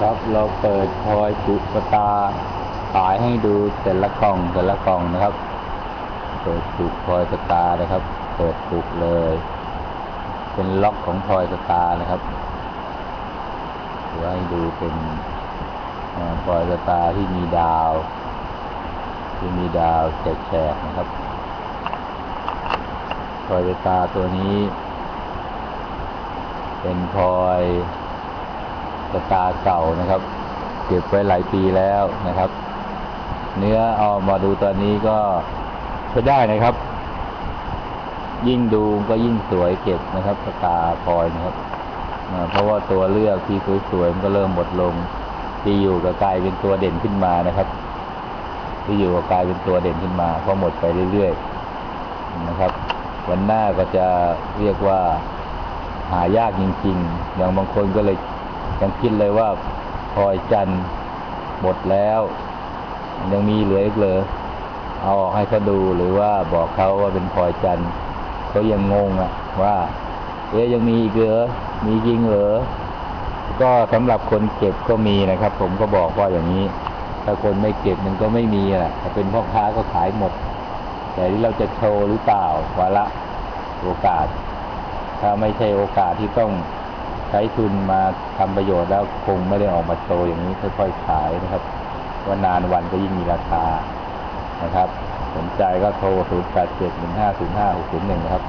ครับเราเปิดพลอยจุสตาขายให้ดูแต่ละกล่องแต่ละกล่องนะครับ เปิดจุพลอยสตานะครับ เปิดปุกเลย เป็นล็อกของพลอยสตานะครับเดี๋ยวให้ดูเป็นพลอยสตาที่มีดาว ที่มีดาวแฉกๆนะครับพลอยสตาตัวนี้ เป็นพลอย ตาร์เก่านะครับ เก็บไว้หลายปีแล้วนะครับ เนื้อเอามาดูตอนนี้ก็ใช้ได้นะครับ ยิ่งดูก็ยิ่งสวยเก็บนะครับตาร์พลอยนะครับเพราะว่าตัวเลือกที่สวยๆมันก็เริ่มหมดลง ที่อยู่ก็กลายเป็นตัวเด่นขึ้นมานะครับ ที่อยู่ก็กลายเป็นตัวเด่นขึ้นมาเพราะหมดไปเรื่อยๆนะครับ วันหน้าก็จะเรียกว่าหายากจริงๆ อย่างบางคนก็เลย ยังคิดเลยว่าพลอยจันทร์หมดแล้ว ยังมีเหลืออีกเลยเอาออกให้เขาดูหรือว่าบอกเขาว่าเป็นพลอยจันทร์เขายังงงอะว่าเอ๊ยยังมีอีกเหรอมีจริงเหรอก็สำหรับคนเก็บก็มีนะครับ ผมก็บอกว่าอย่างนี้ ถ้าคนไม่เก็บมันก็ไม่มีอะถ้าเป็นพ่อค้าก็ขายหมด แต่ที่เราจะโชว์หรือเปล่าวาระโอกาส ถ้าไม่ใช่โอกาสที่ต้อง ช้ทุนมาทำประโยชน์แล้วคงไม่ได้ออกมาโตอย่างนี้ค่อยๆขายนะครับ ว่านานวันก็ยิ่งมีราคานะครับ สนใจก็โทร 0 8 7 1 5 0 5 6 0 1 นะครับ